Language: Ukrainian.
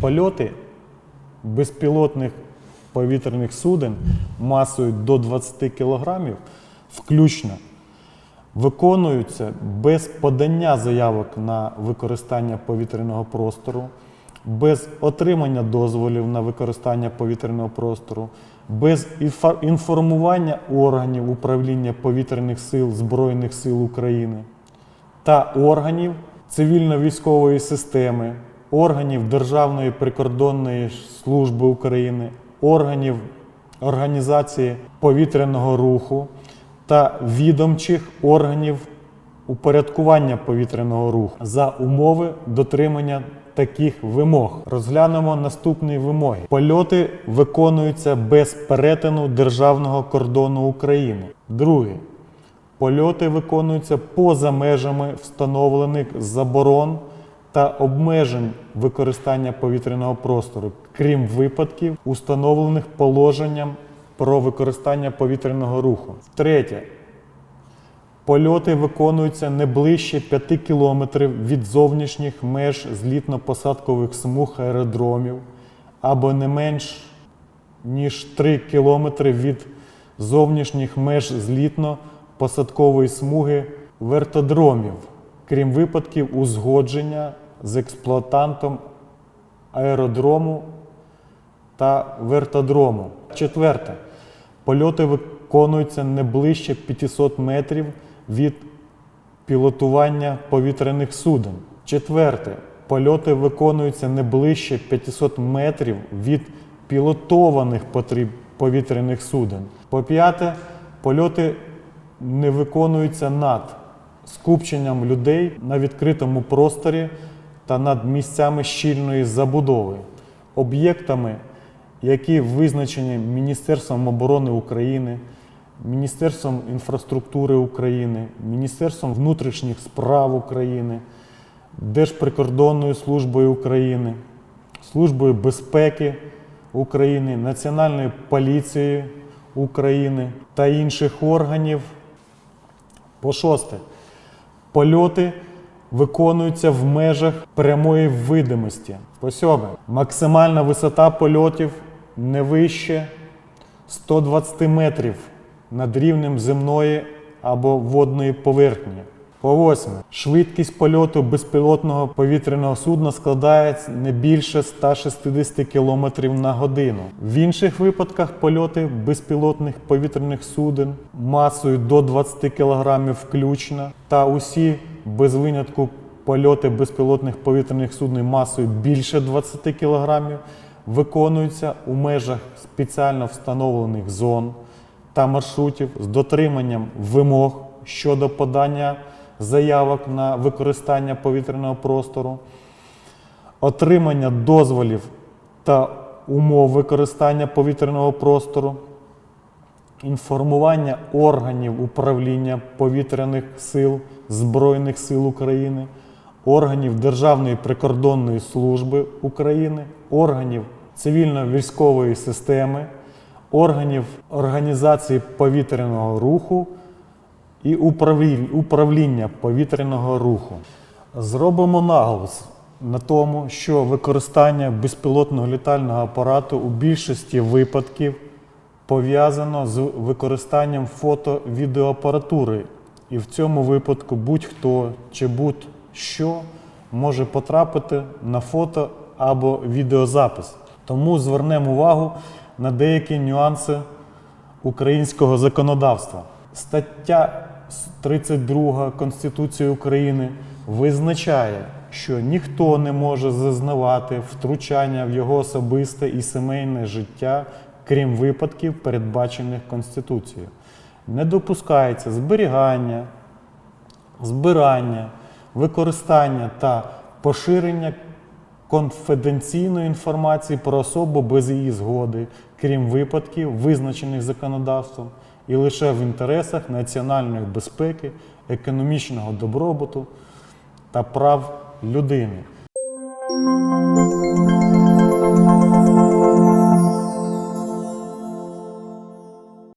Польоти безпілотних повітряних суден масою до 20 кг включно виконуються без подання заявок на використання повітряного простору, без отримання дозволів на використання повітряного простору, без інформування органів управління повітряних сил Збройних сил України та органів цивільно-військової системи, органів Державної прикордонної служби України, органів організації повітряного руху та відомчих органів упорядкування повітряного руху за умови дотримання таких вимог. Розглянемо наступні вимоги. Польоти виконуються без перетину державного кордону України. Друге. Польоти виконуються поза межами встановлених заборон та обмежень використання повітряного простору, крім випадків, установлених положенням про використання повітряного руху. Третє. Польоти виконуються не ближче 5 кілометрів від зовнішніх меж злітно-посадкових смуг аеродромів або не менш ніж 3 кілометри від зовнішніх меж злітно-посадкової смуги вертодромів, крім випадків узгодження з експлуатантом аеродрому та вертодрому. Четверте. Польоти виконуються не ближче 500 метрів від пілотування повітряних суден. Четверте. Польоти виконуються не ближче 500 метрів від пілотованих повітряних суден. По п'яте, польоти не виконуються над скупченням людей на відкритому просторі та над місцями щільної забудови, об'єктами, які визначені Міністерством оборони України, Міністерством інфраструктури України, Міністерством внутрішніх справ України, Держприкордонною службою України, Службою безпеки України, Національною поліцією України та інших органів. По шосте, польоти виконуються в межах прямої видимості. По сьоме, максимальна висота польотів не вище 120 метрів над рівнем земної або водної поверхні. По восьме, швидкість польоту безпілотного повітряного судна складає не більше 160 км на годину. В інших випадках польоти безпілотних повітряних суден масою до 20 кг включно та усі без винятку польоти безпілотних повітряних суден масою більше 20 кг виконуються у межах спеціально встановлених зон та маршрутів з дотриманням вимог щодо подання заявок на використання повітряного простору, отримання дозволів та умов використання повітряного простору, інформування органів управління повітряних сил Збройних сил України, органів Державної прикордонної служби України, органів цивільно-військової системи, органів організації повітряного руху і управління, повітряного руху. Зробимо наголос на тому, що використання безпілотного літального апарату у більшості випадків пов'язано з використанням фото-відеоапаратури. І в цьому випадку будь-хто чи будь-що може потрапити на фото або відеозапис. Тому звернемо увагу на деякі нюанси українського законодавства. Стаття 32 Конституції України визначає, що ніхто не може зазнавати втручання в його особисте і сімейне життя, крім випадків, передбачених Конституцією. Не допускається зберігання, збирання, використання та поширення конфіденційної інформації про особу без її згоди, крім випадків, визначених законодавством, і лише в інтересах національної безпеки, економічного добробуту та прав людини.